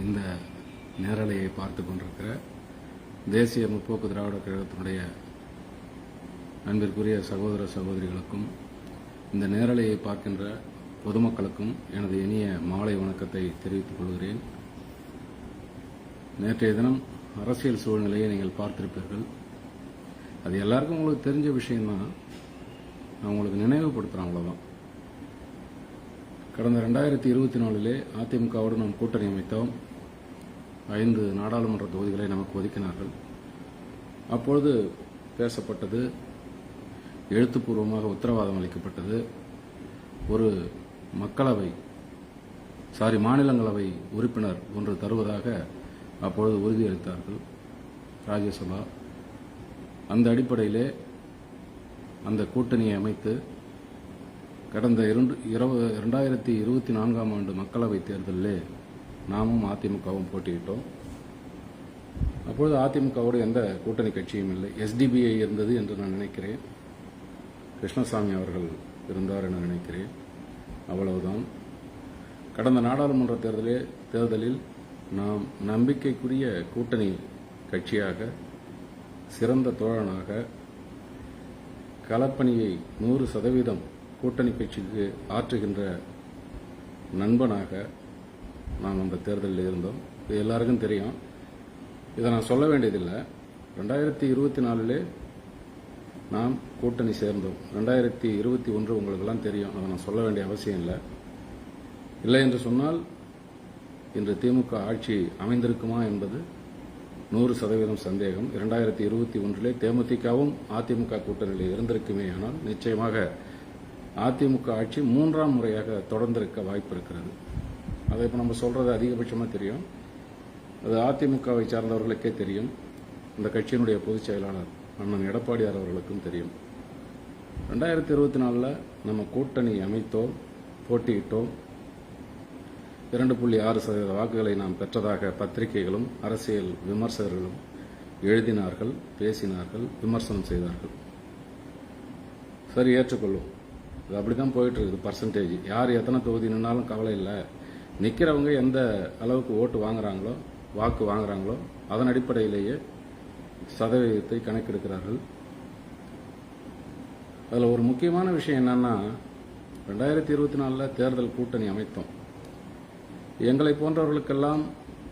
இந்த நேரலையை பார்த்து கொண்டிருக்கிற தேசிய முற்போக்கு திராவிட கழகத்தினுடைய அன்பிற்குரிய சகோதர சகோதரிகளுக்கும் இந்த நேரலையை பார்க்கின்ற பொதுமக்களுக்கும் எனது இனிய மாலை வணக்கத்தை தெரிவித்துக் கொள்கிறேன். நேற்றைய தினம் அரசியல் சூழ்நிலையை நீங்கள் பார்த்திருப்பீர்கள். அது எல்லாருக்கும் உங்களுக்கு தெரிஞ்ச விஷயம்தான். நான் உங்களுக்கு நினைவுபடுத்துகிறேன் அவ்வளோதான் கடந்த ரெண்டாயிரத்தி இருபத்தி நாலிலே அதிமுகவோடு நாம் கூட்டணி அமைத்தோம். ஐந்து நாடாளுமன்ற தொகுதிகளை நமக்கு ஒதுக்கினார்கள். அப்பொழுது பேசப்பட்டது எழுத்துப்பூர்வமாக உத்தரவாதம் அளிக்கப்பட்டது. ஒரு மக்களவை சாரி மாநிலங்களவை உறுப்பினர் ஒன்று தருவதாக அப்பொழுது உறுதியளித்தார்கள் ராஜ்யசபா. அந்த அடிப்படையிலே அந்த கூட்டணியை அமைத்து கடந்த இரண்டு இரவு இரண்டாயிரத்தி இருபத்தி நான்காம் ஆண்டு மக்களவைத் தேர்தலிலே நாமும் அதிமுகவும் போட்டியிட்டோம். அப்பொழுது அதிமுகவோடு எந்த கூட்டணி கட்சியும் இல்லை. எஸ்டிபிஐ இருந்தது என்று நான் நினைக்கிறேன். கிருஷ்ணசாமி அவர்கள் இருந்தார் என நினைக்கிறேன். அவ்வளவுதான். கடந்த நாடாளுமன்ற தேர்தலே தேர்தலில் நாம் நம்பிக்கைக்குரிய கூட்டணி கட்சியாக சிறந்த தோழனாக களப்பணியை நூறு சதவீதம் கூட்டணி கட்சிக்கு ஆற்றுகின்ற நண்பனாக நாம் அந்த தேர்தலில் இருந்தோம். இது எல்லாருக்கும் தெரியும். இதை நான் சொல்ல வேண்டியதில்லை. ரெண்டாயிரத்தி இருபத்தி நாலுலே நாம் கூட்டணி சேர்ந்தோம். ரெண்டாயிரத்தி இருபத்தி ஒன்று உங்களுக்கெல்லாம் தெரியும். அதை நான் சொல்ல வேண்டிய அவசியம் இல்லை. இல்லை என்று சொன்னால் இன்று திமுக ஆட்சி அமைந்திருக்குமா என்பது நூறு சதவீதம் சந்தேகம். இரண்டாயிரத்தி இருபத்தி ஒன்றிலே தேமுதிகவும் அதிமுக கூட்டணியில் இருந்திருக்குமே ஆனால் நிச்சயமாக அதிமுக ஆட்சி மூன்றாம் முறையாக தொடர்ந்திருக்க வாய்ப்பு இருக்கிறது. அதை இப்போ நம்ம சொல்றது அதிகபட்சமாக தெரியும். அது அதிமுகவை சார்ந்தவர்களுக்கே தெரியும். இந்த கட்சியினுடைய பொதுச் செயலாளர் அண்ணன் எடப்பாடியார் அவர்களுக்கும் தெரியும். ரெண்டாயிரத்தி இருபத்தி நாலில் நம்ம கூட்டணி அமைத்தோம் போட்டியிட்டோம். இரண்டு புள்ளி ஆறு சதவீத வாக்குகளை நாம் பெற்றதாக பத்திரிகைகளும் அரசியல் விமர்சகர்களும் எழுதினார்கள் பேசினார்கள் விமர்சனம் செய்தார்கள். சரி ஏற்றுக்கொள்ளும் இது அப்படிதான் போயிட்டு இருக்குது பர்சன்டேஜ் யார் எத்தனை தொகுதி நின்னாலும் கவலை இல்லை. நிற்கிறவங்க எந்த அளவுக்கு ஓட்டு வாங்குறாங்களோ வாக்கு வாங்குறாங்களோ அதன் அடிப்படையிலேயே சதவீதத்தை கணக்கெடுக்கிறார்கள். அதில் ஒரு முக்கியமான விஷயம் என்னன்னா ரெண்டாயிரத்தி இருபத்தி நாலில் தேர்தல் கூட்டணி அமைத்தோம். எங்களை போன்றவர்களுக்கெல்லாம்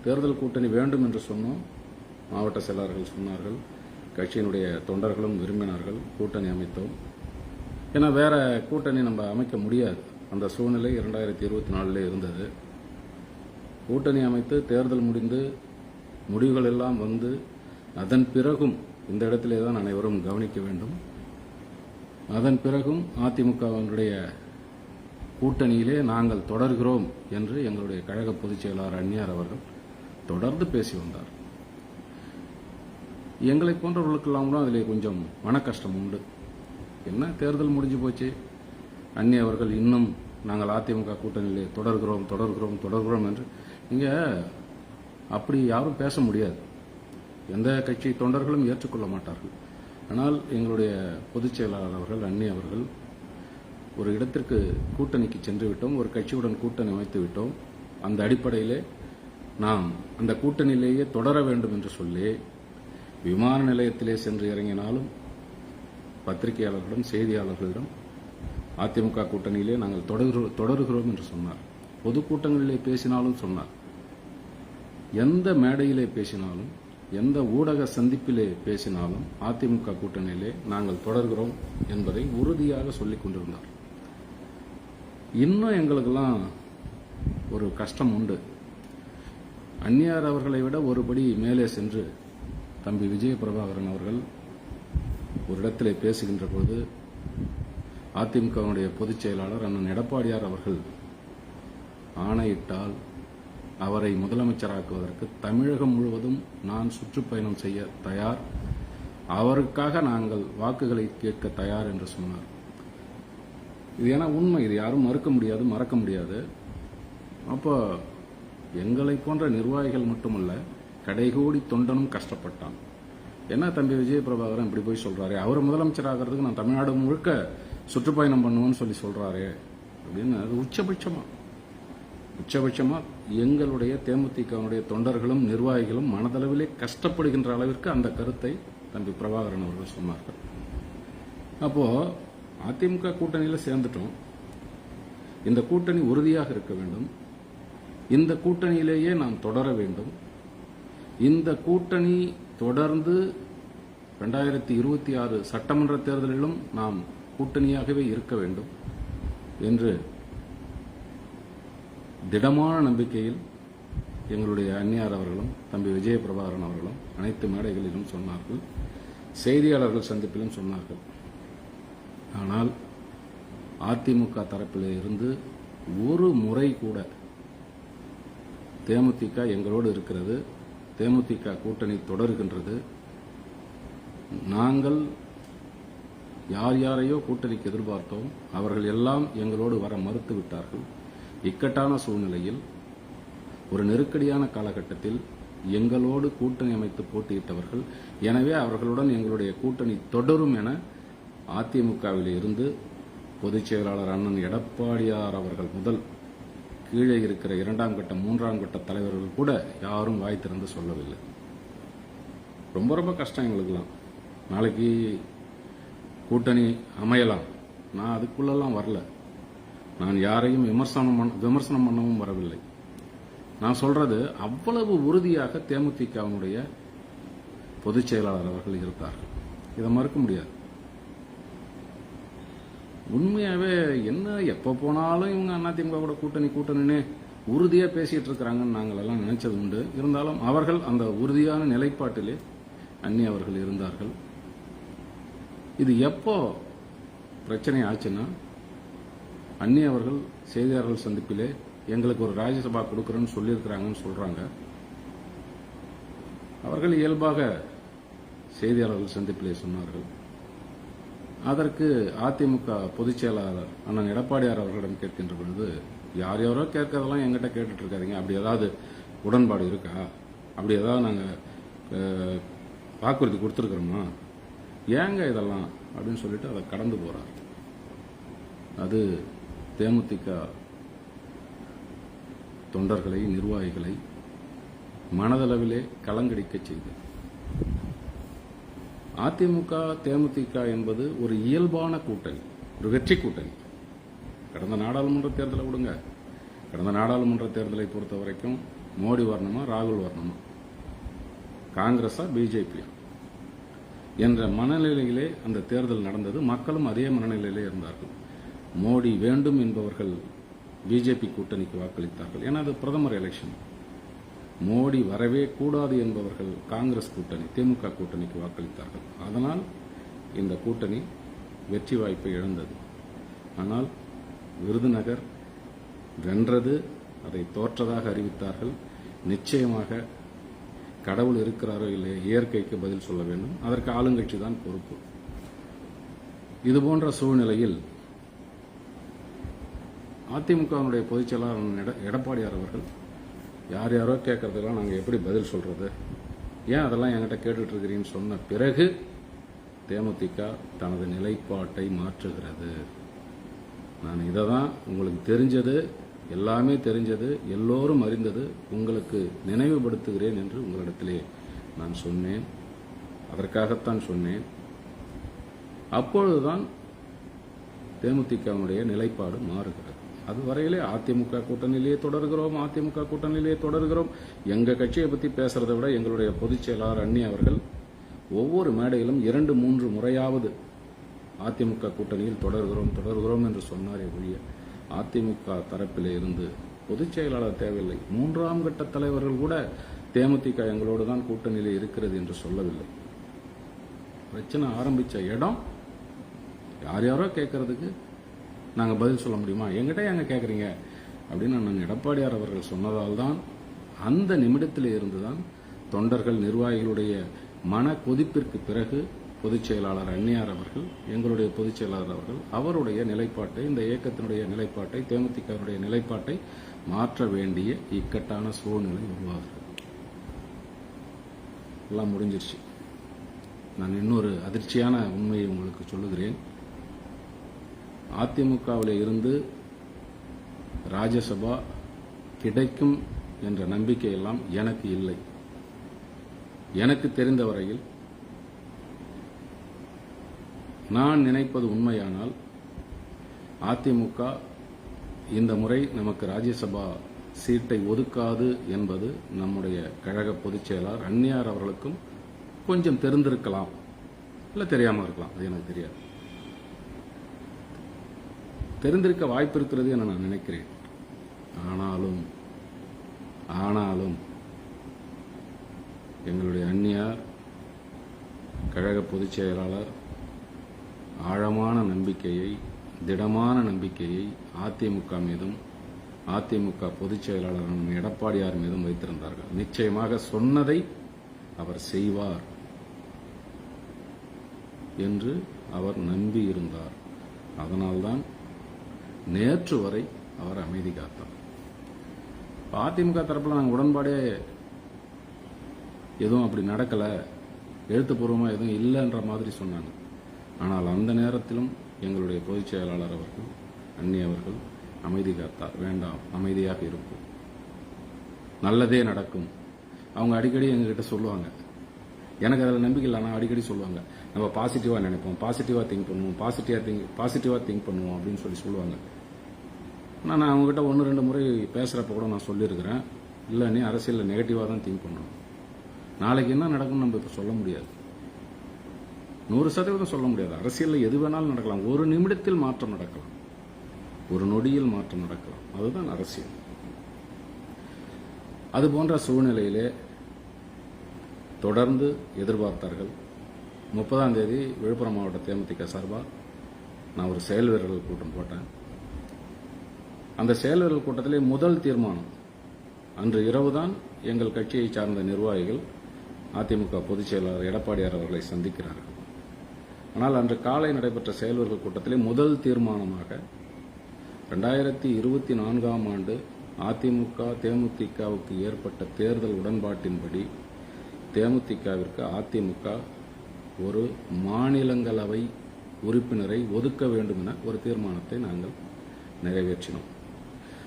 தேர்தல் கூட்டணி வேண்டும் என்று சொன்னோம். மாவட்ட செயலாளர்கள் சொன்னார்கள். கட்சியினுடைய தொண்டர்களும் விரும்பினார்கள். கூட்டணி அமைத்தோம். ஏன்னா வேற கூட்டணி நம்ம அமைக்க முடியாது. அந்த சூழ்நிலை இரண்டாயிரத்தி இருபத்தி நாலில் இருந்தது. கூட்டணி அமைத்து தேர்தல் முடிந்து முடிவுகள் எல்லாம் வந்து அதன் பிறகும் இந்த இடத்திலே தான் அனைவரும் கவனிக்க வேண்டும். அதன் பிறகும் அதிமுகவினுடைய கூட்டணியிலே நாங்கள் தொடர்கிறோம் என்று எங்களுடைய கழக பொதுச் செயலாளர் அந்நியார் அவர்கள் தொடர்ந்து பேசி வந்தார். எங்களை போன்றவர்களுக்கெல்லாம் கூட அதில் கொஞ்சம் மன கஷ்டம் உண்டு. என்ன தேர்தல் முடிஞ்சு போச்சு? அன்னி அவர்கள் இன்னும் நாங்கள் அதிமுக கூட்டணியிலே தொடர்கிறோம் தொடர்கிறோம் தொடர்கிறோம் என்று. இங்கே அப்படி யாரும் பேச முடியாது. எந்த கட்சி தொண்டர்களும் ஏற்றுக்கொள்ள மாட்டார்கள். ஆனால் எங்களுடைய பொதுச் செயலாளர் அவர்கள் அன்னி அவர்கள் ஒரு இடத்திற்கு கூட்டணிக்கு சென்று விட்டோம் ஒரு கட்சியுடன் கூட்டணி அமைத்து விட்டோம். அந்த அடிப்படையிலே நாம் அந்த கூட்டணியிலேயே தொடர வேண்டும் என்று சொல்லி விமான நிலையத்திலே சென்று இறங்கினாலும் பத்திரிகையாளர்களிடம் செய்தியாளர்களிடம் அதிமுக கூட்டணியிலே நாங்கள் தொடர்கிறோம் தொடர்கிறோம் என்று சொன்னார். பொதுக்கூட்டங்களிலே பேசினாலும் சொன்னார். எந்த மேடையிலே பேசினாலும் எந்த ஊடக சந்திப்பிலே பேசினாலும் அதிமுக கூட்டணியிலே நாங்கள் தொடர்கிறோம் என்பதை உறுதியாக சொல்லிக் கொண்டிருந்தார். இன்னும் எங்களுக்கெல்லாம் ஒரு கஷ்டம் உண்டு. அந்நியார் அவர்களை விட ஒருபடி மேலே சென்று தம்பி விஜய பிரபாகரன் அவர்கள் ஒரு இடத்திலே பேசுகின்ற போது அதிமுகவுடைய பொதுச் செயலாளர் அண்ணன் எடப்பாடியார் அவர்கள் ஆணையிட்டால் அவரை முதலமைச்சராக்குவதற்கு தமிழகம் முழுவதும் நான் சுற்றுப்பயணம் செய்ய தயார். அவருக்காக நாங்கள் வாக்குகளை கேட்க தயார் என்று சொன்னார். இது ஏன்னா உண்மை. இது யாரும் மறுக்க முடியாது மறக்க முடியாது. அப்போ எங்களை போன்ற நிர்வாகிகள் மட்டுமல்ல கடைகோடி தொண்டனும் கஷ்டப்பட்டான். என்ன தம்பி விஜய பிரபாகரன் இப்படி போய் சொல்றாரு? அவர் முதலமைச்சர் ஆகிறதுக்கு நான் தமிழ்நாடு முழுக்க சுற்றுப்பயணம் பண்ணுவோன்னு சொல்லி சொல்றாரு. அப்படின்னு அது உச்சபட்சமா. உச்சபட்சமாக எங்களுடைய தேமுதிகவினுடைய தொண்டர்களும் நிர்வாகிகளும் மனதளவிலே கஷ்டப்படுகின்ற அளவிற்கு அந்த கருத்தை தம்பி பிரபாகரன் அவர்கள் சொன்னார்கள். அப்போ அதிமுக கூட்டணியில் சேர்ந்துட்டோம். இந்த கூட்டணி உறுதியாக இருக்க வேண்டும். இந்த கூட்டணியிலேயே நாம் தொடர வேண்டும். இந்த கூட்டணி தொடர்ந்து ரெண்டாயிரத்தி இருபத்தி ஆறு சட்டமன்ற தேர்தலிலும் நாம் கூட்டணியாகவே இருக்க வேண்டும் என்று திடமான நம்பிக்கையில் எங்களுடைய அந்நியார் அவர்களும் தம்பி விஜய பிரபாகரன் அவர்களும் அனைத்து மேடைகளிலும் சொன்னார்கள். செய்தியாளர்கள் சந்திப்பிலும் சொன்னார்கள். ஆனால் அதிமுக தரப்பில் இருந்து ஒரு முறை கூட தேமுதிக எங்களோடு இருக்கிறது. தேமுதிக கூட்டணி தொடர்கின்றது. நாங்கள் யார் யாரையோ கூட்டணிக்கு எதிர்பார்த்தோம். அவர்கள் எல்லாம் எங்களோடு வர மறுத்து விட்டார்கள். இக்கட்டான சூழ்நிலையில் ஒரு நெருக்கடியான காலகட்டத்தில் எங்களோடு கூட்டணி அமைத்து போட்டியிட்டவர்கள் எனவே அவர்களுடன் எங்களுடைய கூட்டணி தொடரும் என அதிமுகவில் இருந்து பொதுச் செயலாளர் அண்ணன் எடப்பாடியார் அவர்கள் முதல் கீழே இருக்கிற இரண்டாம் கட்ட மூன்றாம் கட்ட தலைவர்கள் கூட யாரும் வாய் திறந்து சொல்லவில்லை. ரொம்ப ரொம்ப கஷ்டம் எங்களுக்கெல்லாம். நாளைக்கு கூட்டணி அமையலாம். நான் அதுக்குள்ளெல்லாம் வரல. நான் யாரையும் விமர்சனம் பண்ண விமர்சனம் பண்ணவும் வரவில்லை. நான் சொல்றது அவ்வளவு உறுதியாக தேமுதிகவினுடைய பொதுச் செயலாளர் அவர்கள் இருந்தார்கள் இதை மறுக்க முடியாது. உண்மையாவே என்ன எப்ப போனாலும் இவங்க அதிமுக கூட கூட்டணி கூட்டணின்னு உறுதியா பேசிட்டு இருக்கிறாங்கன்னு நாங்கள் எல்லாம் நினைச்சது உண்டு. இருந்தாலும் அவர்கள் அந்த உறுதியான நிலைப்பாட்டிலே அன்னி அவர்கள் இருந்தார்கள். இது எப்போ பிரச்சனை ஆச்சுன்னா அன்னி அவர்கள் செய்தியாளர்கள் சந்திப்பிலே எங்களுக்கு ஒரு ராஜ்யசபா கொடுக்குறேன்னு சொல்லியிருக்கிறாங்கன்னு சொல்றாங்க. அவர்கள் இயல்பாக செய்தியாளர்கள் சந்திப்பிலே சொன்னார்கள். அதற்கு அதிமுக பொதுச் செயலாளர் அண்ணன் எடப்பாடியார் அவர்களிடம் கேட்கின்ற பொழுது யார் யாரோ கேட்கறதெல்லாம் எங்கிட்ட கேட்டுட்டு இருக்காதிங்க அப்படி ஏதாவது உடன்பாடு இருக்கா? அப்படி ஏதாவது நாங்கள் வாக்குறுதி கொடுத்துருக்குறோமா? ஏங்க இதெல்லாம்? அப்படின்னு சொல்லிட்டு அதை கடந்து போறார். அது தேமுதிக தொண்டர்களை நிர்வாகிகளை மனதளவிலே கலங்கடிக்க செய்தது அதிமுக தேமுதிக என்பது ஒரு இயல்பான கூட்டணி ஒரு வெற்றி கூட்டணி. கடந்த நாடாளுமன்ற தேர்தலை விடுங்க. கடந்த நாடாளுமன்ற தேர்தலை பொறுத்த வரைக்கும் மோடி வரணுமா ராகுல் வரணுமா? காங்கிரஸா பிஜேபியா? என்ற மனநிலையிலே அந்த தேர்தல் நடந்தது. மக்களும் அதே மனநிலையிலே இருந்தார்கள். மோடி வேண்டும் என்பவர்கள் பிஜேபி கூட்டணிக்கு வாக்களித்தார்கள். ஏன்னா அது பிரதமர் எலெக்ஷன் மோடி வரவே கூடாது என்பவர்கள் காங்கிரஸ் கூட்டணி திமுக கூட்டணிக்கு வாக்களித்தார்கள். அதனால் இந்த கூட்டணி வெற்றி வாய்ப்பை இழந்தது. ஆனால் விருதுநகர் வென்றது அதை தோற்றதாக அறிவித்தார்கள். நிச்சயமாக கடவுள் இருக்கிறாரோ இல்லையோ இயற்கைக்கு பதில் சொல்ல வேண்டும். அதற்கு ஆளுங்கட்சி தான் பொறுப்பு. இதுபோன்ற சூழ்நிலையில் அதிமுகவினுடைய பொதுச் செயலாளர் எடப்பாடியார் அவர்கள் யார் யாரோ கேட்குறதுக்கெல்லாம் நாங்கள் எப்படி பதில் சொல்கிறது ஏன் அதெல்லாம் என்கிட்ட கேட்டுட்டு சொன்ன பிறகு தேமுதிக தனது நிலைப்பாட்டை மாற்றுகிறது. நான் இதை தான் உங்களுக்கு தெரிஞ்சது எல்லாமே தெரிஞ்சது எல்லோரும் அறிந்தது உங்களுக்கு நினைவுபடுத்துகிறேன் என்று உங்களிடத்திலே நான் சொன்னேன். அதற்காகத்தான் சொன்னேன். அப்பொழுதுதான் தேமுதிகவுடைய நிலைப்பாடு மாறுகிறது. அதுவரையிலே அதிமுக கூட்டணியிலே தொடர்கிறோம் அதிமுக கூட்டணியிலேயே தொடர்கிறோம். எங்க கட்சியை பத்தி பேசுறதை விட எங்களுடைய பொதுச் செயலாளர் அண்ணி அவர்கள் ஒவ்வொரு மேடையிலும் இரண்டு மூன்று முறையாவது அதிமுக கூட்டணியில் தொடர்கிறோம் தொடர்கிறோம் என்று சொன்னாரே ஒழிய அதிமுக தரப்பிலே இருந்து பொதுச் செயலாளர் தேவையில்லை. மூன்றாம் கட்ட தலைவர்கள் கூட தேமுதிக எங்களோடு தான் கூட்டணியிலே இருக்கிறது என்று சொல்லவில்லை. பிரச்சனை ஆரம்பித்த இடம் யார் யாரோ கேட்கறதுக்கு நாங்கள் பதில் சொல்ல முடியுமா? எங்கிட்ட எங்க கேட்குறீங்க அப்படின்னு நான் எடப்பாடியார் அவர்கள் சொன்னதால் தான் அந்த நிமிடத்தில் இருந்துதான் தொண்டர்கள் நிர்வாகிகளுடைய மன கொதிப்பிற்கு பிறகு பொதுச் செயலாளர் அன்னியார் அவர்கள் எங்களுடைய பொதுச் செயலாளர் அவர்கள் அவருடைய நிலைப்பாட்டை இந்த இயக்கத்தினுடைய நிலைப்பாட்டை தேமுதிகவுடைய நிலைப்பாட்டை மாற்ற வேண்டிய இக்கட்டான சூழ்நிலை உருவாகிறது எல்லாம் முடிஞ்சிருச்சு. நான் இன்னொரு அதிர்ச்சியான உண்மையை உங்களுக்கு சொல்லுகிறேன். அதிமுகவில் இருந்து ராஜ்யசபா கிடைக்கும் என்ற நம்பிக்கையெல்லாம் எனக்கு இல்லை. எனக்கு தெரிந்த வரையில் நான் நினைப்பது உண்மையானால் அதிமுக இந்த முறை நமக்கு ராஜ்யசபா சீட்டை ஒதுக்காது என்பது நம்முடைய கழக பொதுச் செயலாளர் அந்நியார் அவர்களுக்கும் கொஞ்சம் தெரிந்திருக்கலாம். இல்லை தெரியாமல் இருக்கலாம். அது எனக்கு தெரியாது. தெரிந்திருக்க வாய்ப்பு இருக்கிறது என நான் நினைக்கிறேன். ஆனாலும் ஆனாலும் எங்களுடைய அந்நியார் கழக பொதுச் செயலாளர் ஆழமான நம்பிக்கையை திடமான நம்பிக்கையை அதிமுக மீதும் அதிமுக பொதுச் செயலாளர் எடப்பாடியார் மீதும் வைத்திருந்தார்கள். நிச்சயமாக சொன்னதை அவர் செய்வார் என்று அவர் நம்பியிருந்தார். அதனால்தான் நேற்று வரை அவர் அமைதி காத்தார் அதிமுக தரப்புல நாங்கள் உடன்பாடே எதுவும் அப்படி நடக்கல. எழுத்துப்பூர்வமாக எதுவும் இல்லைன்ற மாதிரி சொன்னாங்க. ஆனால் அந்த நேரத்திலும் எங்களுடைய பொதுச் செயலாளர் அவர்கள் அன்னி அவர்கள் அமைதி காத்தார். வேண்டாம் அமைதியாக இருக்கும் நல்லதே நடக்கும். அவங்க அடிக்கடி எங்ககிட்ட சொல்லுவாங்க. எனக்கு அதில் நம்பிக்கை இல்லை ஆனால் அடிக்கடி சொல்லுவாங்க. நம்ம பாசிட்டிவாக நினைப்போம் பாசிட்டிவாக திங்க் பண்ணுவோம் பாசிட்டிவாக திங்க் பாசிட்டிவாக திங்க் பண்ணுவோம் அப்படின்னு சொல்லி சொல்லுவாங்க. ஆனால் நான் அவங்ககிட்ட ஒன்று ரெண்டு முறை பேசுகிறப்ப கூட நான் சொல்லியிருக்கிறேன். இல்லை நீ அரசியலில் நெகட்டிவாக தான் திங்க் பண்ணணும். நாளைக்கு என்ன நடக்கும்னு நம்ம இப்போ சொல்ல முடியாது. நூறு சதவீதம் சொல்ல முடியாது. அரசியலில் எது வேணாலும் நடக்கலாம். ஒரு நிமிடத்தில் மாற்றம் நடக்கலாம். ஒரு நொடியில் மாற்றம் நடக்கலாம். அதுதான் அரசியல். அது போன்ற சூழ்நிலையிலே தொடர்ந்து எதிர்பார்த்தார்கள். முப்பதாம் தேதி விழுப்புரம் மாவட்ட தேமுதிக சார்பாக நான் ஒரு செயல் வீரர்கள் கூட்டம் போட்டேன். அந்த செயலர்கள் கூட்டத்திலே முதல் தீர்மானம் அன்று இரவுதான் எங்கள் கட்சியை சார்ந்த நிர்வாகிகள் அதிமுக பொதுச் செயலாளர் எடப்பாடியார் அவர்களை சந்திக்கிறார்கள். ஆனால் அன்று காலை நடைபெற்ற செயல்வர்கள் கூட்டத்திலே முதல் தீர்மானமாக ரெண்டாயிரத்தி இருபத்தி நான்காம் ஆண்டு அதிமுக தேமுதிகவுக்கு ஏற்பட்ட தேர்தல் உடன்பாட்டின்படி தேமுதிகவிற்கு அதிமுக ஒரு மாநிலங்களவை உறுப்பினரை ஒதுக்க வேண்டும் என ஒரு தீர்மானத்தை நாங்கள் நிறைவேற்றினோம்.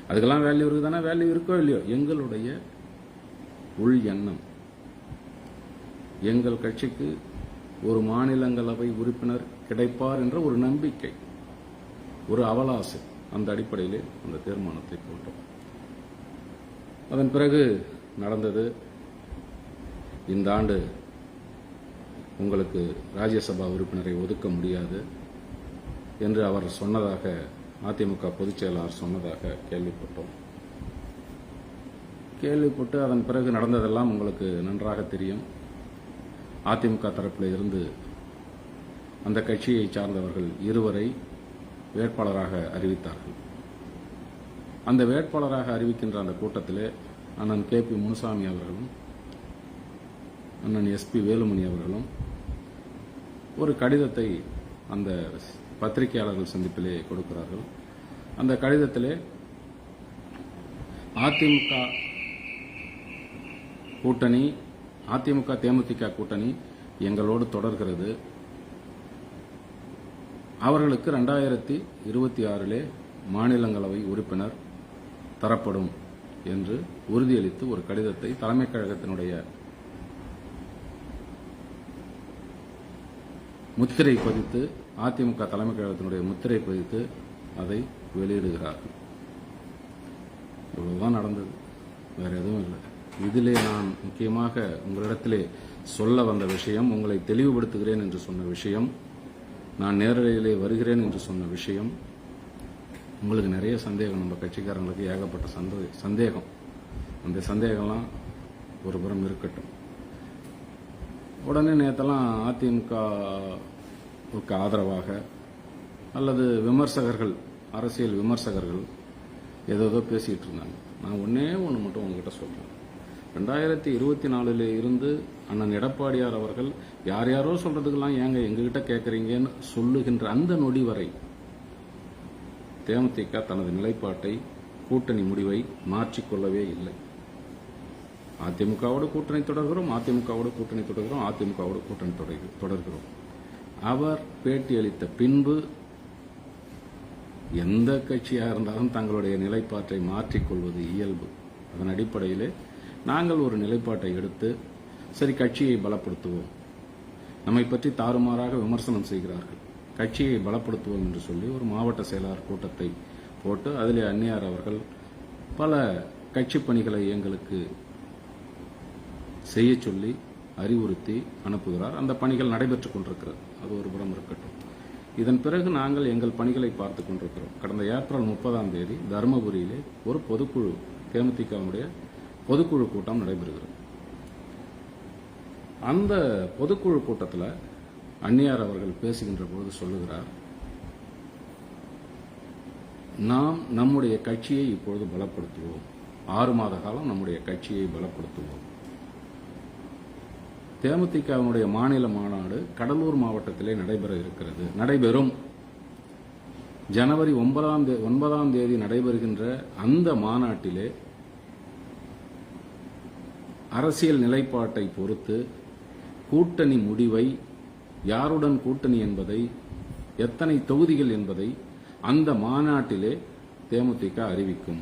அதுக்கெல்லாம் வேல்யூ இருக்குதானே? வேல்யூ இருக்கோ இல்லையோ? எங்களுடைய உள் எண்ணம். எங்கள் கட்சிக்கு ஒரு மாநிலங்களவை உறுப்பினர் கிடைப்பார் என்ற ஒரு நம்பிக்கை ஒரு அவலாசை அந்த அடிப்படையிலே அந்த தீர்மானத்தை போட்டோம். அதன் பிறகு நடந்தது இந்த ஆண்டு உங்களுக்கு ராஜ்யசபா உறுப்பினரை ஒதுக்க முடியாது என்று அவர் சொன்னதாக அதிமுக பொதுச் செயலாளர் சொன்னதாக கேள்விப்பட்டோம். கேள்விப்பட்டு அதன் பிறகு நடந்ததெல்லாம் உங்களுக்கு நன்றாக தெரியும். அதிமுக தரப்பில் இருந்து அந்த கட்சியை சார்ந்தவர்கள் இருவரை வேட்பாளராக அறிவித்தார்கள். அந்த வேட்பாளராக அறிவிக்கின்ற அந்த கூட்டத்திலே அண்ணன் கே பி முனுசாமி அவர்களும் அண்ணன் எஸ்பி வேலுமணி அவர்களும் ஒரு கடிதத்தை அந்த பத்திரிகையாளர்கள் சந்திப்பிலே கொடுக்கிறார்கள். அந்த கடிதத்திலே அதிமுக கூட்டணி அதிமுக தேமுதிக கூட்டணி எங்களோடு தொடர்கிறது. அவர்களுக்கு ரெண்டாயிரத்தி இருபத்தி ஆறிலே மாநிலங்களவை உறுப்பினர் தரப்படும் என்று உறுதியளித்து ஒரு கடிதத்தை தலைமைக் கழகத்தினுடைய முத்திரை பதித்து அதிமுக தலைமை கழகத்தினுடைய முத்திரை பதித்து அதை வெளியிடுகிறார்கள். இவ்வளவுதான் நடந்தது. வேற எதுவும் இல்லை. இதிலே நான் முக்கியமாக உங்களிடத்திலே சொல்ல வந்த விஷயம் உங்களை தெளிவுபடுத்துகிறேன் என்று சொன்ன விஷயம் நான் நேரடியிலே வருகிறேன் என்று சொன்ன விஷயம் உங்களுக்கு நிறைய சந்தேகம் நம்ம கட்சிக்காரங்களுக்கு ஏகப்பட்ட சந்தே சந்தேகம். அந்த சந்தேகம்லாம் ஒரு புறம் இருக்கட்டும். உடனே நேற்றெல்லாம் அதிமுக ஆதரவாக அல்லது விமர்சகர்கள் அரசியல் விமர்சகர்கள் ஏதோ பேசிகிட்டு இருந்தாங்க. நான் ஒன்னே ஒன்று மட்டும் உங்ககிட்ட சொல்கிறேன் ரெண்டாயிரத்தி இருபத்தி நாலுல இருந்து அண்ணன் எடப்பாடியார் அவர்கள் யார் யாரோ சொல்றதுக்கெல்லாம் ஏங்க எங்ககிட்ட கேட்குறீங்கன்னு சொல்லுகின்ற அந்த நொடி வரை தேமுதிக தனது நிலைப்பாட்டை கூட்டணி முடிவை மாற்றிக்கொள்ளவே இல்லை. அதிமுகவோட கூட்டணி தொடர்கிறோம் அதிமுகவோட கூட்டணி தொடர்கிறோம் அதிமுகவோட கூட்டணி தொடர்க- தொடர்கிறோம். அவர் பேட்டியளித்த பின்பு எந்த கட்சியாக இருந்தாலும் தங்களுடைய நிலைப்பாட்டை மாற்றிக்கொள்வது இயல்பு. அதன் அடிப்படையிலே நாங்கள் ஒரு நிலைப்பாட்டை எடுத்து சரி கட்சியை பலப்படுத்துவோம். நம்மை பற்றி தாறுமாறாக விமர்சனம் செய்கிறார்கள். கட்சியை பலப்படுத்துவோம் என்று சொல்லி ஒரு மாவட்ட செயலாளர் கூட்டத்தை போட்டு அதிலே அன்னியார் அவர்கள் பல கட்சி பணிகளை எங்களுக்கு செய்ய சொல்லி அறிவுறுத்தி அனுப்புகிறார். அந்த பணிகள் நடைபெற்றுக் கொண்டிருக்கிறது. அது ஒரு புறம் இருக்கட்டும். இதன் பிறகு நாங்கள் எங்கள் பணிகளை பார்த்து கொண்டிருக்கிறோம். கடந்த ஏப்ரல் முப்பதாம் தேதி தருமபுரியிலே ஒரு பொதுக்குழு தேமுதிகவுடைய பொதுக்குழு கூட்டம் நடைபெறுகிறது. அந்த பொதுக்குழு கூட்டத்தில் அந்நியார் அவர்கள் பேசுகின்ற பொழுது சொல்லுகிறார் நாம் நம்முடைய கட்சியை இப்பொழுது பலப்படுத்துவோம். ஆறு மாத காலம் நம்முடைய கட்சியை பலப்படுத்துவோம். தேமுதிகவினுடைய மாநில மாநாடு கடலூர் மாவட்டத்திலே நடைபெற இருக்கிறது. நடைபெறும். ஜனவரி ஒன்பதாம் தே- ஒன்பதாம் தேதி நடைபெறுகின்ற அந்த மாநாட்டிலே அரசியல் நிலைப்பாட்டை பொறுத்து கூட்டணி முடிவை யாருடன் கூட்டணி என்பதை எத்தனை தொகுதிகள் என்பதை அந்த மாநாட்டிலே தேமுதிக அறிவிக்கும்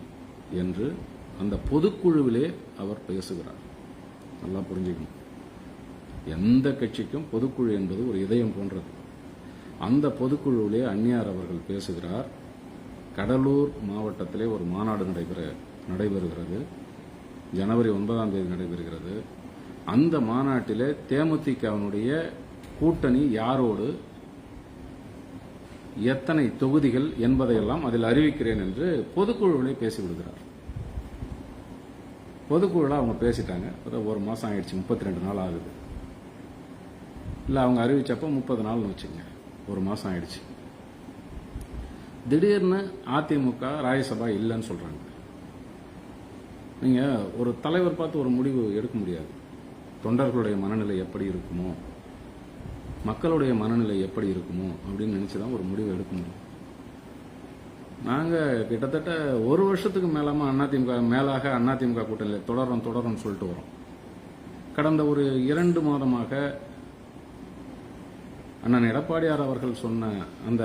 என்று அந்த பொதுக்குழுவிலே அவர் பேசுகிறார். நல்லா புரிஞ்சுக்கணும். எந்த கட்சிக்கும் பொதுக்குழு என்பது ஒரு இதயம் போன்றது. அந்த பொதுக்குழுவிலே அந்நியார் அவர்கள் பேசுகிறார். கடலூர் மாவட்டத்திலே ஒரு மாநாடு நடைபெற நடைபெறுகிறது. ஜனவரி ஒன்பதாம் தேதி நடைபெறுகிறது. அந்த மாநாட்டிலே தேமுதிகவினுடைய கூட்டணி யாரோடு எத்தனை தொகுதிகள் என்பதையெல்லாம் அதில் அறிவிக்கிறேன் என்று பொதுக்குழுவிலே பேசிவிடுகிறார். பொதுக்குழுல அவங்க பேசிட்டாங்க. ஒரு மாசம் ஆயிடுச்சு முப்பத்தி ரெண்டு நாள் ஆகுது. இல்லை அவங்க அறிவிச்சப்போ முப்பது நாள்னு வச்சுங்க ஒரு மாதம் ஆயிடுச்சு. திடீர்னு அதிமுக ராஜ்யசபா இல்லைன்னு சொல்றாங்க. நீங்கள் ஒரு தலைவர் பார்த்து ஒரு முடிவு எடுக்க முடியாது. தொண்டர்களுடைய மனநிலை எப்படி இருக்குமோ மக்களுடைய மனநிலை எப்படி இருக்குமோ அப்படின்னு நினச்சி தான் ஒரு முடிவு எடுக்க முடியும். நாங்கள் கிட்டத்தட்ட ஒரு வருஷத்துக்கு மேலாமல் அதிமுக மேலாக அதிமுக கூட்டணியில் தொடரும் தொடரும் சொல்லிட்டு வரோம். கடந்த ஒரு இரண்டு மாதமாக அண்ணன் எடப்பாடியார் அவர்கள் சொன்ன அந்த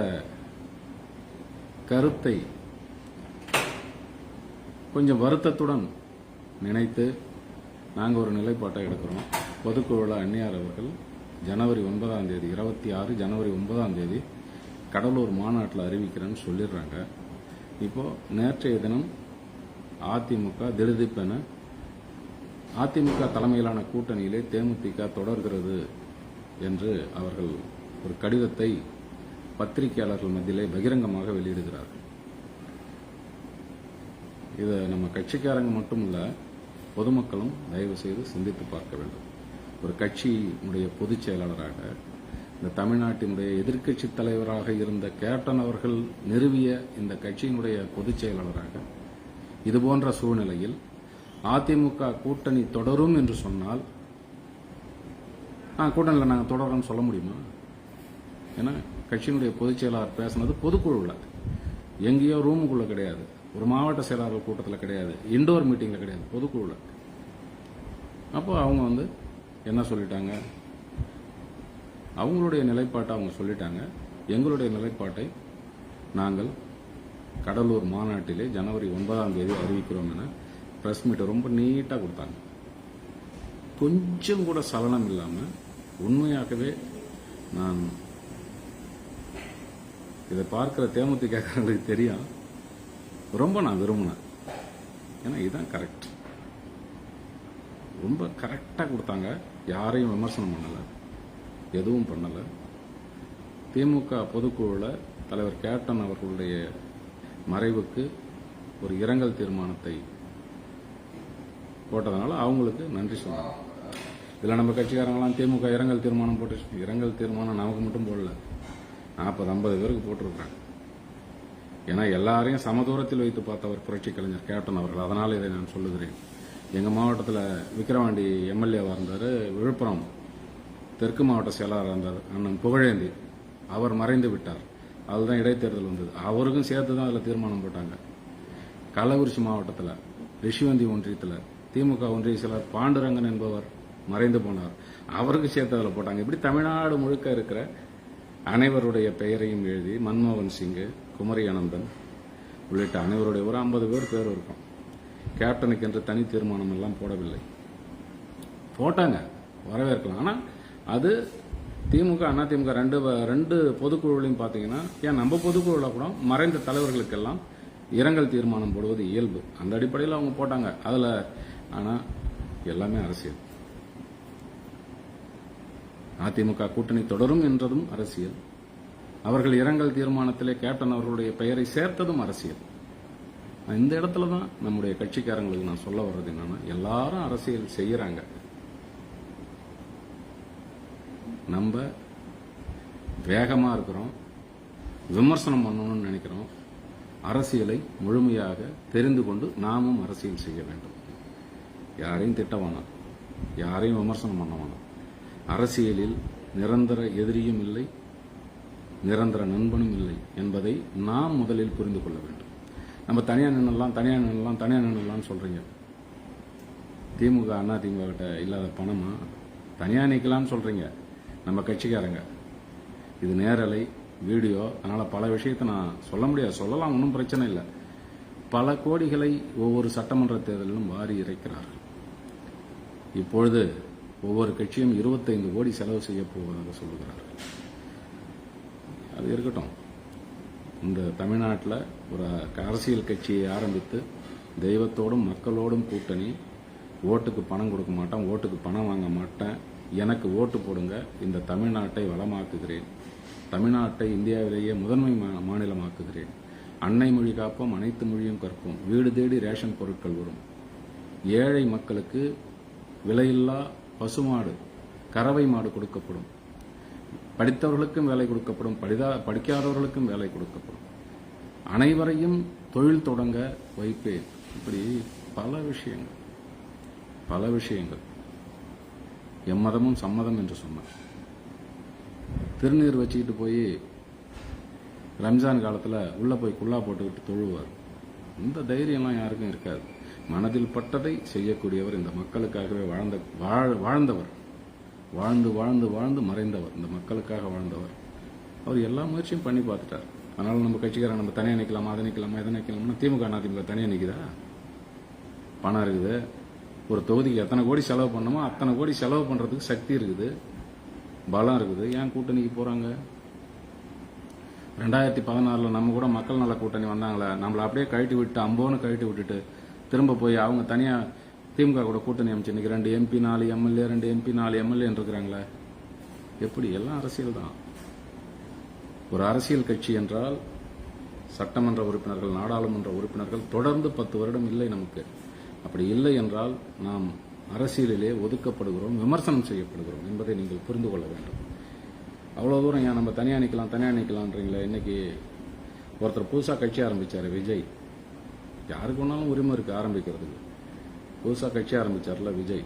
கருத்தை கொஞ்சம் வருத்தத்துடன் நினைத்து நாங்கள் ஒரு நிலைப்பாட்டை எடுக்கிறோம். பொதுக்குழுவில் அன்னியார் அவர்கள் ஜனவரி ஒன்பதாம் தேதி இருபத்தி ஆறு ஜனவரி ஒன்பதாம் தேதி கடலூர் மாநாட்டில் அறிவிக்கிறேன்னு சொல்லிடுறாங்க. இப்போ நேற்றைய தினம் அதிமுக திடுதிப்பென அதிமுக தலைமையிலான கூட்டணியிலே தேமுதிக தொடர்கிறது என்று அவர்கள் ஒரு கடிதத்தை பத்திரிகையாளர்கள் மத்தியிலே பகிரங்கமாக வெளியிடுகிறார்கள். இதை நம்ம கட்சிக்காரங்க மட்டும் இல்ல பொதுமக்களும் தயவு செய்து சிந்தித்து பார்க்க வேண்டும். ஒரு கட்சியினுடைய பொதுச் செயலாளராக இந்த தமிழ்நாட்டினுடைய எதிர்க்கட்சி தலைவராக இருந்த கேப்டன் அவர்கள் நிறுவிய இந்த கட்சியினுடைய பொதுச் செயலாளராக இதுபோன்ற சூழ்நிலையில் அதிமுக கூட்டணி தொடரும் என்று சொன்னால் கூட்டணியில் நாங்கள் தொடரோம்னு சொல்ல முடியுமா? ஏன்னா கட்சியினுடைய பொதுச் செயலாளர் பேசுனது பொதுக்குழுவில் எங்கேயோ ரூமுக்குள்ள கிடையாது. ஒரு மாவட்ட செயலாளர் கூட்டத்தில் கிடையாது. இண்டோர் மீட்டிங்கில் கிடையாது. பொதுக்குழுவில் அப்போ அவங்க வந்து என்ன சொல்லிட்டாங்க? அவங்களுடைய நிலைப்பாட்டை அவங்க சொல்லிட்டாங்க. எங்களுடைய நிலைப்பாட்டை நாங்கள் கடலூர் மாநாட்டிலே ஜனவரி ஒன்பதாம் தேதி அறிவிக்கிறோம் என பிரஸ் மீட்டை ரொம்ப நீட்டாக கொடுத்தாங்க. கொஞ்சம் கூட சலனம் இல்லாமல் உண்மையாகவே நான் இதை பார்க்கிற தேமுதிகங்களுக்கு தெரியும். ரொம்ப நான் விரும்பினேன். ஏன்னா இதுதான் கரெக்ட் ரொம்ப கரெக்டாக கொடுத்தாங்க. யாரையும் விமர்சனம் பண்ணலை. எதுவும் பண்ணலை. திமுக பொதுக்குழுவில் தலைவர் கேப்டன் அவர்களுடைய மறைவுக்கு ஒரு இரங்கல் தீர்மானத்தை போட்டதனால அவங்களுக்கு நன்றி சொன்னாங்க இதில் நம்ம கட்சிக்காரங்களாம் திமுக இரங்கல் தீர்மானம் போட்டு இரங்கல் தீர்மானம் நமக்கு மட்டும் போடல. நாற்பது ஐம்பது பேருக்கு போட்டிருக்கிறாங்க. ஏன்னா எல்லாரையும் சமதூரத்தில் வைத்து பார்த்தவர் புரட்சி கலைஞர் கேப்டன் அவர்கள். அதனால் இதை நான் சொல்லுகிறேன். எங்கள் மாவட்டத்தில் விக்கிரவாண்டி எம்எல்ஏவாக இருந்தார் விழுப்புரம் தெற்கு மாவட்ட செயலாளராக இருந்தார் அண்ணன் புகழேந்தி. அவர் மறைந்து விட்டார். அதுதான் இடைத்தேர்தல் வந்தது. அவருக்கும் சேர்த்து தான் அதில் தீர்மானம் போட்டாங்க. கள்ளக்குறிச்சி மாவட்டத்தில் ரிஷிவந்தி ஒன்றியத்தில் திமுக ஒன்றிய செயலர் பாண்டுரங்கன் என்பவர் மறைந்து போனார். அவருக்கு சேர்த்து அதில் போட்டாங்க. இப்படி தமிழ்நாடு முழுக்க இருக்கிற அனைவருடைய பெயரையும் எழுதி மன்மோகன் சிங்கு குமரி அனந்தன் உள்ளிட்ட அனைவருடைய ஒரு ஐம்பது பேர் பேர் இருக்கும். கேப்டனுக்கு என்று தனி தீர்மானம் எல்லாம் போடவில்லை. போட்டாங்க வரவேற்கலாம். ஆனால் அது திமுக அதிமுக ரெண்டு வ- ரெண்டு பொதுக்குழுவிலையும் பார்த்தீங்கன்னா ஏன் நம்ம பொதுக்குழுவில் கூட மறைந்த தலைவர்களுக்கெல்லாம் இரங்கல் தீர்மானம் போடுவது இயல்பு. அந்த அடிப்படையில் அவங்க போட்டாங்க. அதில் ஆனால் எல்லாமே அரசியல். அதிமுக கூட்டணி தொடரும் என்றதும் அரசியல். அவர்கள் இரங்கல் தீர்மானத்திலே கேப்டன் அவர்களுடைய பெயரை சேர்த்ததும் அரசியல். இந்த இடத்துல தான் நம்முடைய கட்சிக்காரங்களுக்கு நான் சொல்ல வர்றது என்னன்னா எல்லாரும் அரசியல் செய்யறாங்க. நம்ம வேகமா இருக்கிறோம் விமர்சனம் பண்ணணும்னு நினைக்கிறோம். அரசியலை முழுமையாக தெரிந்து கொண்டு நாமும் அரசியல் செய்ய வேண்டும். யாரையும் திட்ட வேணாம். யாரையும் விமர்சனம் பண்ண வேணாம். அரசியலில் நிரந்தர எதிரியும் இல்லை நிரந்தர நண்பனும் இல்லை என்பதை நாம் முதலில் புரிந்து கொள்ள வேண்டும். நம்ம தனியாக நின்னலாம் தனியாக நின்னலாம் தனியாக நின்னலாம்னு சொல்கிறீங்க திமுக அண்ணா திமுக கிட்ட இல்லாத பணமா? தனியாக நிற்கலாம்னு சொல்கிறீங்க நம்ம கட்சிக்காரங்க. இது நேரலை வீடியோ அதனால் பல விஷயத்தை நான் சொல்ல முடியாது. சொல்லலாம் ஒன்றும் பிரச்சனை இல்லை. பல கோடிகளை ஒவ்வொரு சட்டமன்ற தேர்தலிலும் வாரி இறைக்கிறார்கள். இப்பொழுது ஒவ்வொரு கட்சியும் 25 கோடி செலவு செய்ய போவதாக சொல்லுகிறார்கள் அது இருக்கட்டும். இந்த தமிழ்நாட்டில் ஒரு அரசியல் கட்சியை ஆரம்பித்து தெய்வத்தோடும் மக்களோடும் கூட்டணி ஓட்டுக்கு பணம் கொடுக்க மாட்டேன் ஓட்டுக்கு பணம் வாங்க மாட்டேன் எனக்கு ஓட்டு போடுங்க இந்த தமிழ்நாட்டை வளமாக்குகிறேன் தமிழ்நாட்டை இந்தியாவிலேயே முதன்மை மா- மாநிலமாக்குகிறேன் அன்னை மொழி காப்போம் அனைத்து மொழியும் கற்போம் வீடு தேடி ரேஷன் பொருட்கள் வரும் ஏழை மக்களுக்கு விலையில்லா பசுமாடு கறவை மாடு கொடுக்கப்படும். படித்தவர்களுக்கும் வேலை கொடுக்கப்படும் படிதா படிக்காதவர்களுக்கும் வேலை கொடுக்கப்படும். அனைவரையும் தொழில் தொடங்க வைப்பேன். இப்படி பல விஷயங்கள் பல விஷயங்கள். எம்மதமும் சம்மதம் என்று சொன்னார். திருநீர் வச்சுக்கிட்டு போய் ரம்ஜான் காலத்தில் உள்ளே போய் குல்லா போட்டுக்கிட்டு தொழுவார். இந்த தைரியம்லாம் யாருக்கும் இருக்காது. மனதில் பட்டதை செய்யக்கூடியவர் இந்த மக்களுக்காகவே வாழ்ந்த வாழ்- வாழ்ந்தவர். வாழ்ந்து வாழ்ந்து வாழ்ந்து மறைந்தவர். இந்த மக்களுக்காக வாழ்ந்தவர். அவர் எல்லா முயற்சியும் பண்ணி பார்த்துட்டார். அதனால நம்ம கட்சிக்காரன் நம்ம தனியாக நிற்கலாமா அதை நிற்கலாமா இதை நிற்கலாமா திமுக அதிமுக தனியாக நிற்குதா பணம் இருக்குது. ஒரு தொகுதிக்கு எத்தனை கோடி செலவு பண்ணணுமோ அத்தனை கோடி செலவு பண்ணுறதுக்கு சக்தி இருக்குது. பலம் இருக்குது. ஏன் கூட்டணிக்கு போகிறாங்க ரெண்டாயிரத்தி பதினாறில் நம்ம கூட மக்கள் நல கூட்டணி வந்தாங்களே. நம்மளை அப்படியே கழட்டி விட்டு அம்போன்னு கழட்டி விட்டுட்டு திரும்ப போய் அவங்க தனியா திமுக கூட கூட்டணி அமைச்சு இன்னைக்கு ரெண்டு எம்பி நாலு எம்எல்ஏ ரெண்டு எம்பி நாலு எம்எல்ஏ இருக்கிறாங்களே எப்படி? எல்லாம் அரசியல் தான். ஒரு அரசியல் கட்சி என்றால் சட்டமன்ற உறுப்பினர்கள் நாடாளுமன்ற உறுப்பினர்கள் தொடர்ந்து பத்து வருடம் இல்லை நமக்கு. அப்படி இல்லை என்றால் நாம் அரசியலிலே ஒதுக்கப்படுகிறோம் விமர்சனம் செய்யப்படுகிறோம் என்பதை நீங்கள் புரிந்து கொள்ள வேண்டும். அவ்வளோ தூரம் ஏன் நம்ம தனியாக நிற்கலாம் தனியாக நிற்கலான்றீங்களே இன்னைக்கு ஒருத்தர் புதுசாக கட்சி ஆரம்பித்தார் விஜய். யாருக்கு வேணாலும் உரிமை இருக்கு ஆரம்பிக்கிறதுக்கு. புதுசாக கட்சி ஆரம்பிச்சார்ல விஜய்.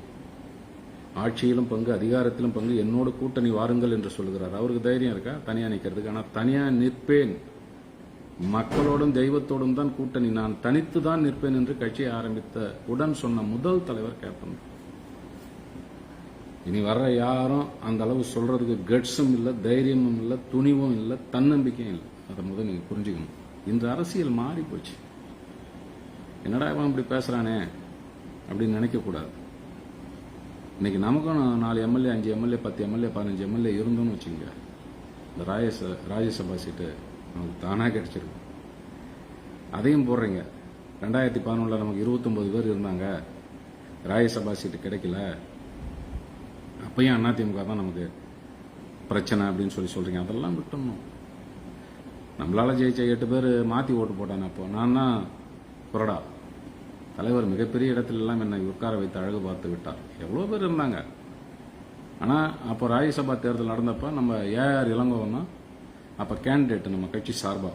ஆட்சியிலும் பங்கு அதிகாரத்திலும் பங்கு என்னோட கூட்டணி வாருங்கள் என்று சொல்லுகிறார். அவருக்கு தைரியம் இருக்கா? தனியா நிற்கிறதுக்கு ஆனால் தனியா நிற்பேன். மக்களோடும் தெய்வத்தோடும் தான் கூட்டணி. நான் தனித்து தான் நிற்பேன் என்று கட்சியை ஆரம்பித்த உடன் சொன்ன முதல் தலைவர் கேப்டன். இனி வர்ற யாரும் அந்த அளவு சொல்றதுக்கு கட்ஸும் இல்லை தைரியமும் இல்லை துணிவும் இல்லை தன்னம்பிக்கையும் இல்லை. அதை முதல் நீங்க புரிஞ்சுக்கணும். இந்த அரசியல் மாறி போச்சு என்னடா இவன் இப்படி பேசுறானே அப்படின்னு நினைக்கக்கூடாது. இன்னைக்கு நமக்கும் நாலு எம்எல்ஏ அஞ்சு எம்எல்ஏ பத்து எம்எல்ஏ பதினஞ்சு எம்எல்ஏ இருந்தோம்னு வச்சுங்க இந்த ராஜ்யச ராஜ்யசபா சீட்டு நமக்கு தானாக கிடைச்சிருக்கும். அதையும் போடுறீங்க. ரெண்டாயிரத்தி பதினொன்றில் நமக்கு இருபத்தொம்பது பேர் இருந்தாங்க. ராஜ்யசபா சீட்டு கிடைக்கல. அப்பயும் அதிமுக தான் நமக்கு பிரச்சனை அப்படின்னு சொல்லி சொல்கிறீங்க அதெல்லாம் விட்டுணும் நம்மளால் ஜெயிச்ச எட்டு பேர் மாற்றி ஓட்டு போட்டானே அப்போ. நான் தான் புரடா தலைவர் மிகப்பெரிய இடத்துல எல்லாம் என்னை உட்கார வைத்து அழகு பார்த்து விட்டார். எவ்வளவு பேர் இருந்தாங்க. ஆனா அப்போ ராஜ்யசபா தேர்தல் நடந்தப்ப நம்ம ஏஆர் இளங்கோவன் தான் அப்ப கேண்டிடேட் நம்ம கட்சி சார்பா.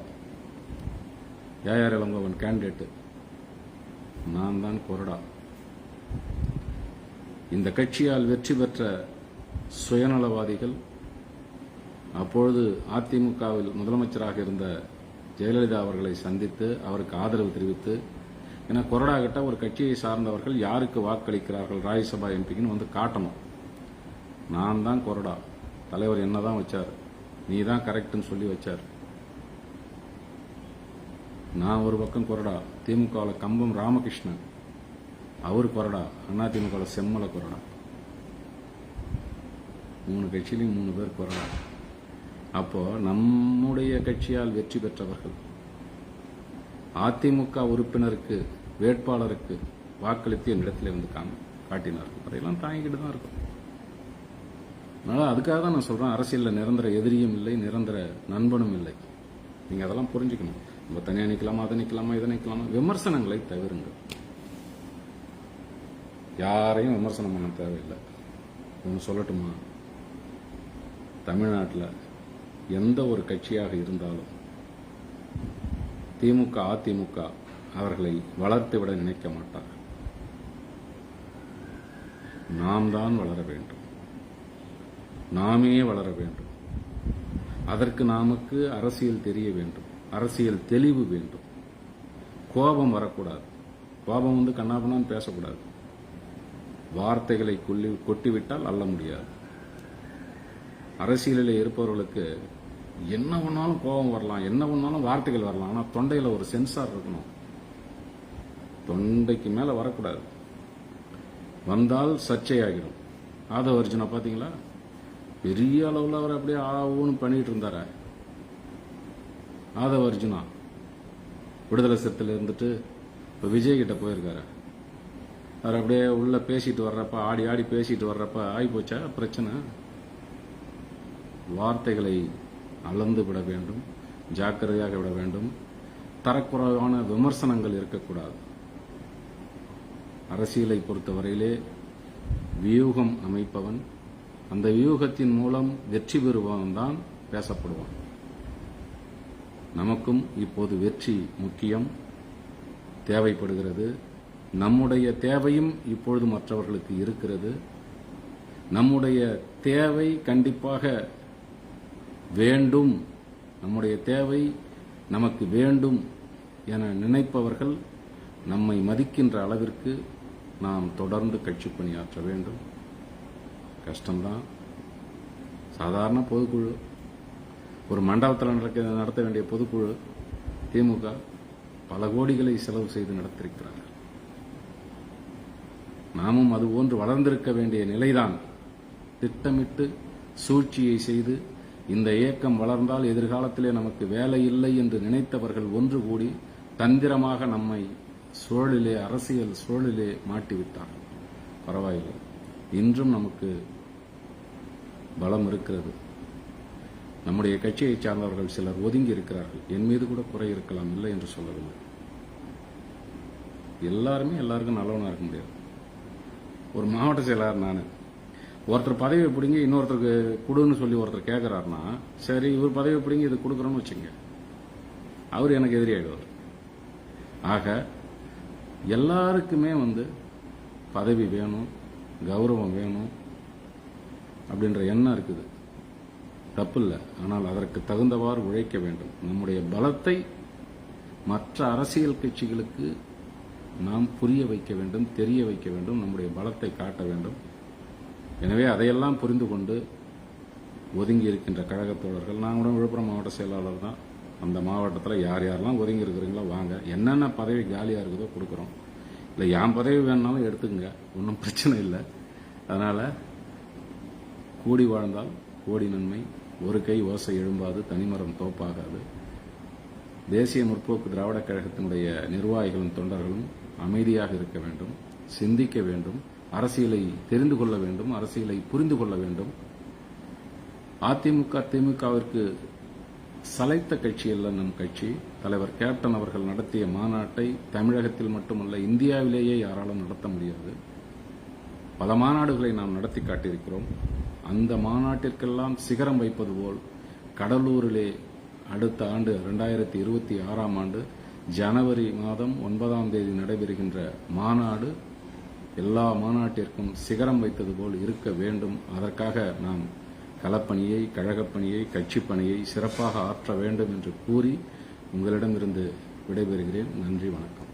ஏஆர் இளங்கோவன் கேண்டிடேட் நான் தான் கொரடா இந்த கட்சியால் வெற்றி பெற்ற சுயநலவாதிகள் அப்பொழுது அதிமுகவில் முதலமைச்சராக இருந்த ஜெயலலிதா அவர்களை சந்தித்து அவருக்கு ஆதரவு தெரிவித்து ஏன்னா கொறடா கிட்ட ஒரு கட்சியை சார்ந்தவர்கள் யாருக்கு வாக்களிக்கிறார்கள் ராஜ்யசபா எம்பிக்குன்னு வந்து காட்டணும். நான் தான் கொறடா. தலைவர் என்னதான் வச்சார். நீ தான் கரெக்டுன்னு சொல்லி வச்சார். நான் ஒரு பக்கம் கொறடா. திமுகவில் கம்பம் ராமகிருஷ்ணன். அவர் கொறடா. திமுகவில் செம்மல கொறடா. மூணு கட்சியிலையும் மூணு பேர் கொறடா. அப்போ நம்முடைய கட்சியால் வெற்றி பெற்றவர்கள். அதிமுக உறுப்பினருக்கு வேட்பாளருக்கு வாக்களித்து என்னிடத்தில் வந்து காம காட்டினார்கள். அதையெல்லாம் தாங்கிக்கிட்டு தான் இருக்கும். அதனால அதுக்காக தான் நான் சொல்றேன் அரசியலில் நிரந்தர எதிரியும் இல்லை நிரந்தர நண்பனும் இல்லை. நீங்க அதெல்லாம் புரிஞ்சுக்கணும். நம்ம தனியா நிக்கலாமா அதை நிற்கலாமா இதை நிற்கலாமா விமர்சனங்களை தவிருங்கள். யாரையும் விமர்சனம் பண்ண தேவையில்லை. ஒன்று சொல்லட்டுமா? தமிழ்நாட்டில் எந்த ஒரு கட்சியாக இருந்தாலும் திமுக அதிமுக அவர்களை வளர்த்து விட நினைக்க மாட்டார். நாம் தான் வளர வேண்டும். நாமே வளர வேண்டும். அதற்கு நமக்கு அரசியல் தெரிய வேண்டும். அரசியல் தெளிவு வேண்டும். கோபம் வரக்கூடாது. கோபம் வந்து கண்ணாபண்ணான்னு பேசக்கூடாது. வார்த்தைகளை கொல்லி கொட்டிவிட்டால் அள்ள முடியாது. அரசியலில் இருப்பவர்களுக்கு என்ன பண்ணாலும் கோபம் வரலாம் என்ன பண்ணாலும் வார்த்தைகள் வரலாம் ஆனால் தொண்டையில் ஒரு சென்சார் இருக்கணும். தொண்டைக்கு மேலே வரக்கூடாது. வந்தால் சர்ச்சை ஆகிடும் ஆதவ அர்ஜுனா பார்த்தீங்களா பெரிய அளவில் அவர் அப்படியே ஆவுன்னு பண்ணிட்டு இருந்தார? ஆதவ அர்ஜுனா விடுதலை சிறுத்தையில் இருந்துட்டு இப்போ விஜய் கிட்ட போயிருக்காரு? அவர் அப்படியே உள்ள பேசிட்டு வர்றப்ப ஆடி ஆடி பேசிட்டு வர்றப்ப ஆகி போச்சா பிரச்சனை? வார்த்தைகளை அளந்து விட வேண்டும் ஜாக்கிரதையாக விட வேண்டும். தரக்குறைவான விமர்சனங்கள் இருக்கக்கூடாது. அரசியலை பொறுத்தவரையிலே வியூகம் அமைப்பவன் அந்த வியூகத்தின் மூலம் வெற்றி பெறுபவன் தான் பேசப்படுவான். நமக்கும் இப்போது வெற்றி முக்கியம் தேவைப்படுகிறது. நம்முடைய தேவையும் இப்பொழுது மற்றவர்களுக்கு இருக்கிறது. நம்முடைய தேவை கண்டிப்பாக வேண்டும். நம்முடைய தேவை நமக்கு வேண்டும் என நினைப்பவர்கள் நம்மை மதிக்கின்ற அளவிற்கு நாம் தொடர்ந்து கட்சி பணியாற்ற வேண்டும். கஷ்டம்தான். சாதாரண பொதுக்குழு. ஒரு மண்டபத்தில் நடக்க நடத்த வேண்டிய பொதுக்குழு திமுக பல கோடிகளை செலவு செய்து நடத்திருக்கிறார்கள். நாமும் அதுபோன்று வளர்ந்திருக்க வேண்டிய நிலைதான். திட்டமிட்டு சூழ்ச்சியை செய்து இந்த இயக்கம் வளர்ந்தால் எதிர்காலத்திலே நமக்கு வேலை இல்லை என்று நினைத்தவர்கள் ஒன்று கூடி தந்திரமாக நம்மை சூழலிலே அரசியல் சூழலிலே மாட்டிவிட்டார்கள். பரவாயில்லை. இன்றும் நமக்கு பலம் இருக்கிறது. நம்முடைய கட்சியை சார்ந்தவர்கள் சிலர் ஒதுங்கி இருக்கிறார்கள். என் மீது கூட குறை இருக்கலாம் இல்லை என்று சொல்லவில்லை. எல்லாருமே எல்லாருக்கும் நல்லவனாக இருக்க முடியாது. ஒரு மாவட்ட செயலாளர் நான் ஒருத்தர் பதவியை பிடிங்கி இன்னொருத்தருக்கு கொடுன்னு சொல்லி ஒருத்தர் கேட்கிறாருன்னா சரி இவர் பதவி பிடிங்கி இது கொடுக்குறோன்னு வச்சுங்க. அவர் எனக்கு எதிரியாயிடுவார் ஆக எல்லாருக்குமே வந்து பதவி வேணும் கௌரவம் வேணும் அப்படின்ற எண்ணம் இருக்குது. தப்பு இல்லை ஆனால் அதற்கு தகுந்தவாறு உழைக்க வேண்டும். நம்முடைய பலத்தை மற்ற அரசியல் கட்சிகளுக்கு நாம் புரிய வைக்க வேண்டும் தெரிய வைக்க வேண்டும் நம்முடைய பலத்தை காட்ட வேண்டும். எனவே அதையெல்லாம் புரிந்து கொண்டு ஒதுங்கி இருக்கின்ற கழகத்தோழர்கள் நான் கூட விழுப்புரம் மாவட்ட செயலாளர் தான். அந்த மாவட்டத்தில் யார் யாரெல்லாம் ஒதுங்கி இருக்கிறீங்களோ வாங்க. என்னென்ன பதவி காலியாக இருக்குதோ கொடுக்குறோம். இல்லை என் பதவி வேணுனாலும் எடுத்துக்கங்க. ஒன்றும் பிரச்சனை இல்லை. அதனால் கூடி வாழ்ந்தால் கோடி நன்மை. ஒரு கை ஓசை எழும்பாது தனிமரம் தோப்பாகாது. தேசிய முற்போக்கு திராவிட கழகத்தினுடைய நிர்வாகிகளும் தொண்டர்களும் அமைதியாக இருக்க வேண்டும் சிந்திக்க வேண்டும். அரசியலை தெரிந்து கொள்ள வேண்டும் அரசியலை புரிந்து கொள்ள வேண்டும். அதிமுக திமுகவிற்கு சலைத்த கட்சி அல்ல நம் கட்சி. தலைவர் கேப்டன் அவர்கள் நடத்திய மாநாட்டை தமிழகத்தில் மட்டுமல்ல இந்தியாவிலேயே யாராலும் நடத்த முடியாது. பல மாநாடுகளை நாம் நடத்தி காட்டியிருக்கிறோம். அந்த மாநாட்டிற்கெல்லாம் சிகரம் வைப்பது போல் கடலூரிலே அடுத்த ஆண்டு இரண்டாயிரத்தி இருபத்தி ஆறாம் ஆண்டு ஜனவரி மாதம் ஒன்பதாம் தேதி நடைபெறுகின்ற மாநாடு எல்லா மாநாட்டிற்கும் சிகரம் வைத்தது போல் இருக்க வேண்டும். அதற்காக நாம் களப்பணியை கழகப்பணியை கட்சிப் பணியை சிறப்பாக ஆற்ற வேண்டும் என்று கூறி உங்களிடமிருந்து விடைபெறுகிறேன். நன்றி வணக்கம்.